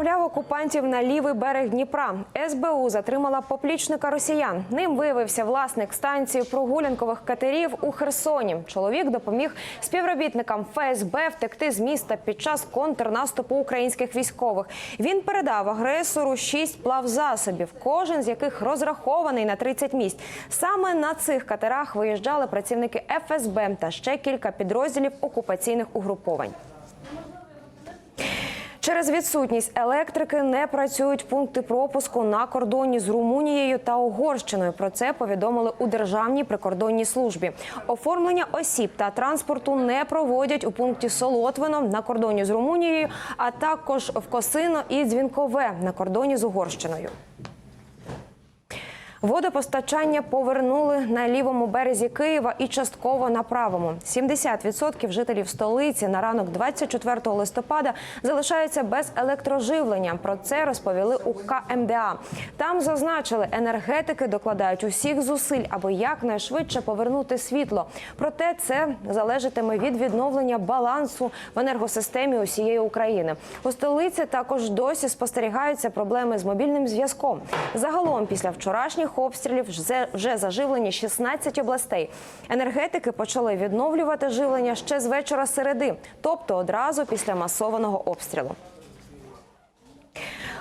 Переправляв окупантів на лівий берег Дніпра. СБУ затримала поплічника росіян. Ним виявився власник станції прогулянкових катерів у Херсоні. Чоловік допоміг співробітникам ФСБ втекти з міста під час контрнаступу українських військових. Він передав агресору шість плавзасобів, кожен з яких розрахований на 30 місць. Саме на цих катерах виїжджали працівники ФСБ та ще кілька підрозділів окупаційних угруповань. Через відсутність електрики не працюють пункти пропуску на кордоні з Румунією та Угорщиною. Про це повідомили у Державній прикордонній службі. Оформлення осіб та транспорту не проводять у пункті Солотвино на кордоні з Румунією, а також в Косино і Дзвінкове на кордоні з Угорщиною. Водопостачання повернули на лівому березі Києва і частково на правому. 70% жителів столиці на ранок 24 листопада залишаються без електроживлення. Про це розповіли у КМДА. Там зазначили, енергетики докладають усіх зусиль, аби якнайшвидше повернути світло. Проте це залежатиме від відновлення балансу в енергосистемі усієї України. У столиці також досі спостерігаються проблеми з мобільним зв'язком. Загалом, після вчорашніх обстрілів вже- вже заживлені 16 областей. Енергетики почали відновлювати живлення ще з вечора середи, тобто одразу після масованого обстрілу.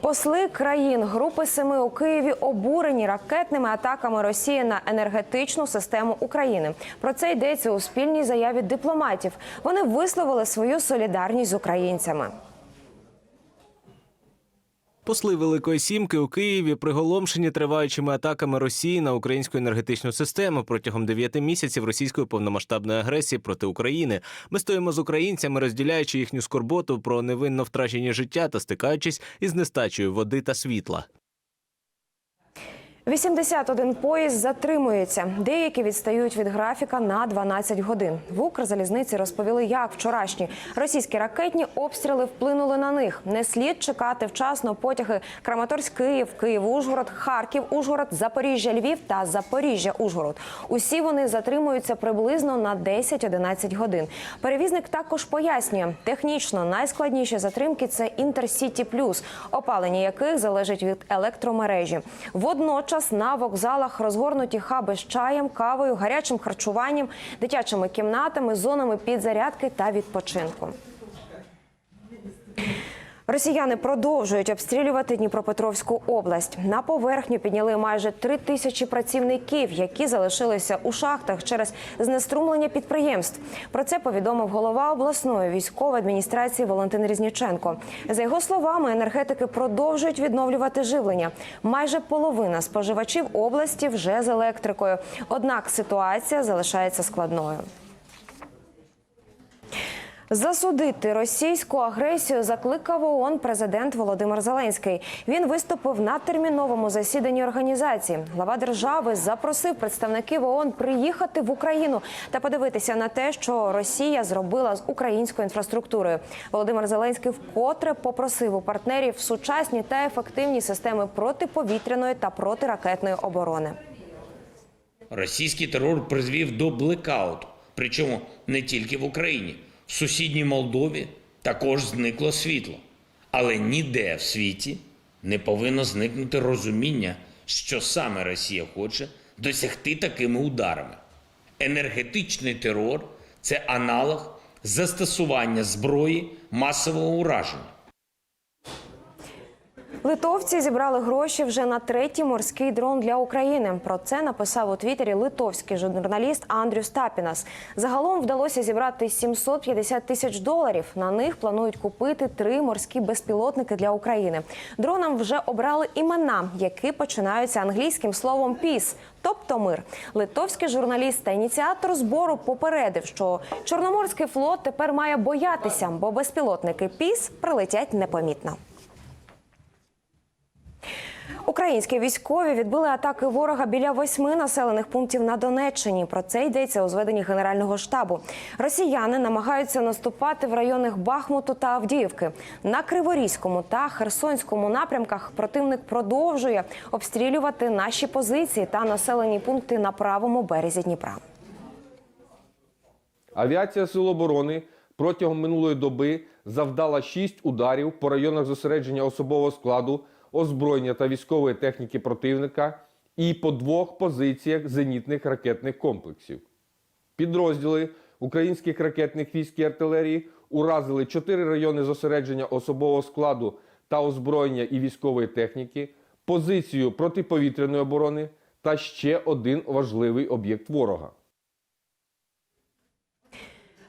Посли країн Групи Семи у Києві обурені ракетними атаками Росії на енергетичну систему України. Про це йдеться у спільній заяві дипломатів. Вони висловили свою солідарність з українцями. Посли Великої Сімки у Києві приголомшені триваючими атаками Росії на українську енергетичну систему протягом дев'яти місяців російської повномасштабної агресії проти України. Ми стоїмо з українцями, розділяючи їхню скорботу про невинно втрачені життя та стикаючись із нестачею води та світла. 81 поїзд затримується. Деякі відстають від графіка на 12 годин. В Укрзалізниці розповіли, як вчорашні російські ракетні обстріли вплинули на них. Не слід чекати вчасно потяги Краматорськ-Київ, Київ-Ужгород, Харків-Ужгород, Запоріжжя-Львів та Запоріжжя-Ужгород. Усі вони затримуються приблизно на 10-11 годин. Перевізник також пояснює, технічно найскладніші затримки це Інтерсіті Плюс, опалення яких залежить від електромережі. Водночас на вокзалах розгорнуті хаби з чаєм, кавою, гарячим харчуванням, дитячими кімнатами, зонами підзарядки та відпочинку. Росіяни продовжують обстрілювати Дніпропетровську область. На поверхню підняли майже три тисячі працівників, які залишилися у шахтах через знеструмлення підприємств. Про це повідомив голова обласної військової адміністрації Валентин Різніченко. За його словами, енергетики продовжують відновлювати живлення. Майже половина споживачів області вже з електрикою. Однак ситуація залишається складною. Засудити російську агресію закликав ООН президент Володимир Зеленський. Він виступив на терміновому засіданні організації. Глава держави запросив представників ООН приїхати в Україну та подивитися на те, що Росія зробила з українською інфраструктурою. Володимир Зеленський вкотре попросив у партнерів сучасні та ефективні системи протиповітряної та протиракетної оборони. Російський терор призвів до блекауту, причому не тільки в Україні. В сусідній Молдові також зникло світло. Але ніде в світі не повинно зникнути розуміння, що саме Росія хоче досягти такими ударами. Енергетичний терор це аналог застосування зброї масового ураження. Литовці зібрали гроші вже на третій морський дрон для України. Про це написав у Твіттері литовський журналіст Андрю Стапінас. Загалом вдалося зібрати 750 тисяч доларів. На них планують купити три морські безпілотники для України. Дронам вже обрали імена, які починаються англійським словом «піс», тобто мир. Литовський журналіст та ініціатор збору попередив, що Чорноморський флот тепер має боятися, бо безпілотники «піс» прилетять непомітно. Українські військові відбили атаки ворога біля восьми населених пунктів на Донеччині. Про це йдеться у зведенні Генерального штабу. Росіяни намагаються наступати в районах Бахмуту та Авдіївки. На Криворізькому та Херсонському напрямках противник продовжує обстрілювати наші позиції та населені пункти на правому березі Дніпра. Авіація Сил оборони протягом минулої доби завдала 6 ударів по районах зосередження особового складу, озброєння та військової техніки противника і по двох позиціях зенітних ракетних комплексів. Підрозділи українських ракетних військ і артилерії уразили чотири райони зосередження особового складу та озброєння і військової техніки, позицію протиповітряної оборони та ще один важливий об'єкт ворога.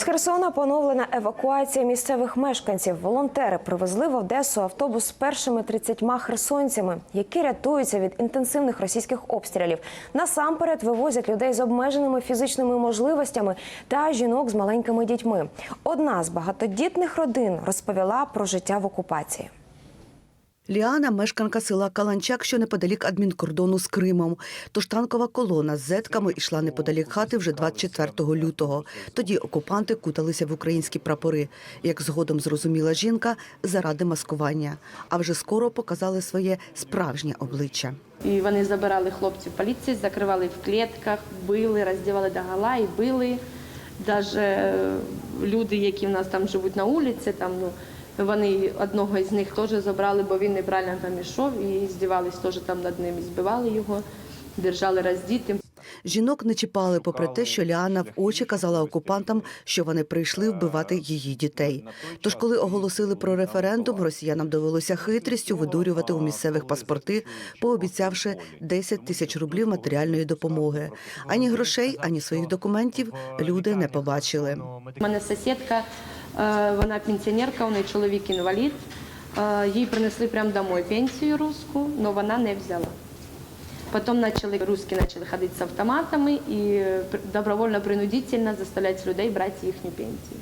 З Херсона поновлена евакуація місцевих мешканців. Волонтери привезли в Одесу автобус з першими 30 херсонцями, які рятуються від інтенсивних російських обстрілів. Насамперед вивозять людей з обмеженими фізичними можливостями та жінок з маленькими дітьми. Одна з багатодітних родин розповіла про життя в окупації. Ліана – мешканка села Каланчак, що неподалік адмінкордону з Кримом. Тож танкова колона з зетками йшла неподалік хати вже 24 лютого. Тоді окупанти куталися в українські прапори. Як згодом зрозуміла жінка, заради маскування. А вже скоро показали своє справжнє обличчя. І вони забирали хлопців поліції, закривали в клітках, били, роздівали до гола і били. Навіть люди, які в нас там живуть на вулиці, там, ну, вони одного з них теж забрали, бо він неправильно там ішов і здівались теж там над ним, і збивали його, держали роздітим. Жінок не чіпали, попри те, що Ліана в очі казала окупантам, що вони прийшли вбивати її дітей. Тож, коли оголосили про референдум, росіянам довелося хитрістю видурювати у місцевих паспорти, пообіцявши 10 тисяч рублів матеріальної допомоги. Ані грошей, ані своїх документів люди не побачили. У мене сусідка, вона пенсіонерка, у неї чоловік інвалід. Е, Їй принесли прямо домой пенсію русську, але вона не взяла. Потім русські почали ходити з автоматами і добровольно-принудительно заставляти людей брати їхню пенсію.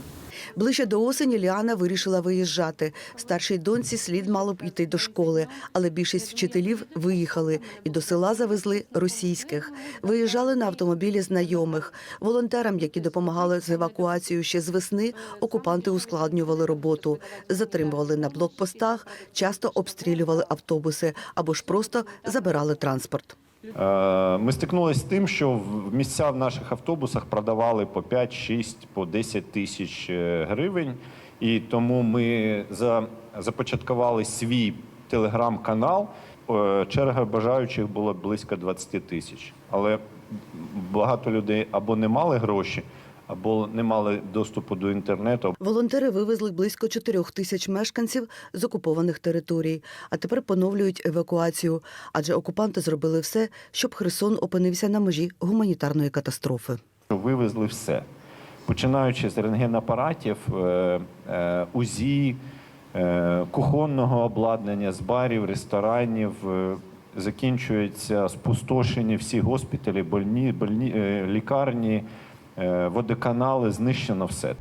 Ближче до осені Ліана вирішила виїжджати. Старшій доньці слід мало б йти до школи, але більшість вчителів виїхали і до села завезли російських. Виїжджали на автомобілі знайомих. Волонтерам, які допомагали з евакуацією ще з весни, окупанти ускладнювали роботу, затримували на блокпостах, часто обстрілювали автобуси або ж просто забирали транспорт. Е, Ми стикнулися з тим, що в місця в наших автобусах продавали по 5, 6, по 10 тисяч е, гривень. І тому ми за- започаткували свій телеграм-канал. Е, Черга бажаючих було близько 20 тисяч. Але багато людей або не мали гроші, або не мали доступу до інтернету, Волонтери вивезли близько чотирьох тисяч мешканців з окупованих територій, а тепер поновлюють евакуацію, адже окупанти зробили все, щоб Херсон опинився на межі гуманітарної катастрофи. Вивезли все, починаючи з рентгенапаратів, е, е, УЗІ, е, кухонного обладнання, з барів, ресторанів. Закінчується спустошені всі госпіталі, больні, больні, лікарні, водоканали, знищено все.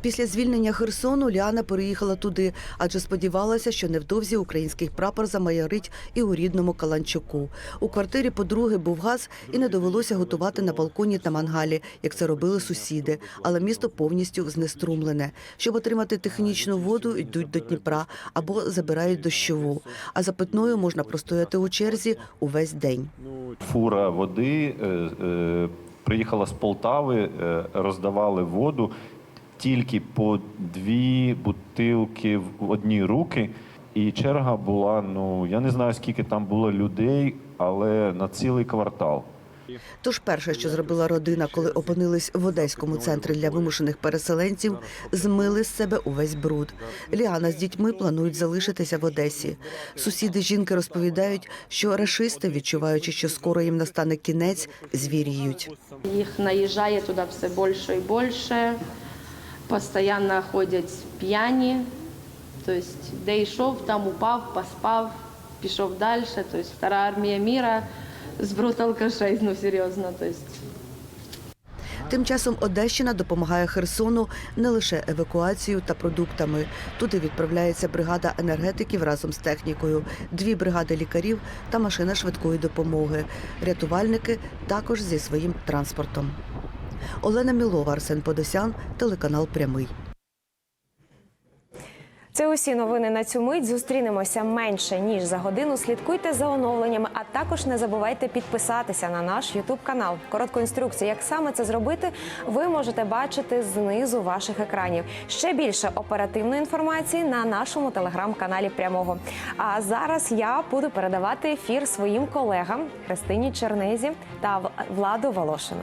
Після звільнення Херсону Ліана переїхала туди, адже сподівалася, що невдовзі український прапор замайорить і у рідному Каланчуку. У квартирі подруги був газ і не довелося готувати на балконі та мангалі, як це робили сусіди. Але місто повністю знеструмлене. Щоб отримати технічну воду, йдуть до Дніпра або забирають дощову. А за питною можна простояти у черзі увесь день. Фура води е, е, приїхала з Полтави, е, роздавали воду тільки по дві бутилки в одні руки. І черга була, ну я не знаю скільки там було людей, але на цілий квартал. Тож перше, що зробила родина, коли опинились в одеському центрі для вимушених переселенців, змили з себе увесь бруд. Ліана з дітьми планують залишитися в Одесі. Сусіди жінки розповідають, що рашисти, відчуваючи, що скоро їм настане кінець, звіріють. Їх наїжджає туди все більше і більше. Постійно ходять п'яні. Тобто, де йшов, там упав, поспав, пішов далі. Тобто, втора армія міра зброд алкашей, ну серйозно. Тобто, Тим часом Одещина допомагає Херсону не лише евакуацією та продуктами. Туди відправляється бригада енергетиків разом з технікою, дві бригади лікарів та машина швидкої допомоги. Рятувальники також зі своїм транспортом. Олена Мілова, Арсен Подосян, телеканал Прямий. Це усі новини на цю мить. Зустрінемося менше ніж за годину. Слідкуйте за оновленнями, а також не забувайте підписатися на наш Ютуб канал. Коротку інструкцію, як саме це зробити, ви можете бачити знизу ваших екранів. Ще більше оперативної інформації на нашому телеграм-каналі прямого. А зараз я буду передавати ефір своїм колегам Христині Чернезі та Владу Волошину.